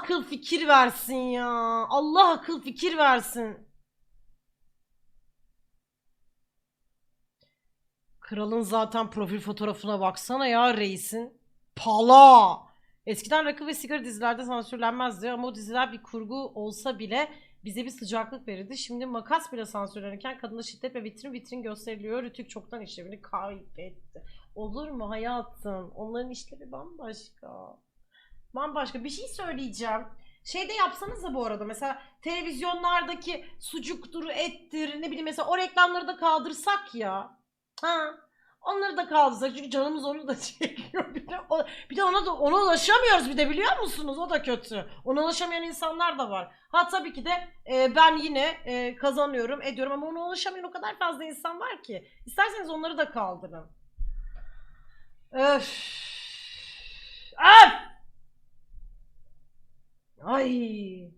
akıl fikir versin ya. Allah akıl fikir versin. Kralın zaten profil fotoğrafına baksana ya reisin. Pala. Eskiden rakı ve sigara dizilerde sansürlenmezdi ama o diziler bir kurgu olsa bile bize bir sıcaklık verirdi. Şimdi makas bile sansürlenirken kadına şiddet ve vitrin vitrin gösteriliyor. Rütük çoktan işlevini kaybetti. Olur mu hayatım? Onların işleri bambaşka. Bambaşka. Bir şey söyleyeceğim. Şeyde yapsanız da bu arada mesela televizyonlardaki sucuktur, ettir, ne bileyim mesela o reklamları da kaldırsak ya. Ha. Onları da kaldırsak çünkü canımız onu da çekiyor. Bir de, o- bir de ona da ona ulaşamıyoruz bir de biliyor musunuz? O da kötü. Ona ulaşamayan insanlar da var. Ha tabii ki de e, ben yine e, kazanıyorum, ediyorum ama ona ulaşamayan o kadar fazla insan var ki. İsterseniz onları da kaldırın. Öf. ¡Ay!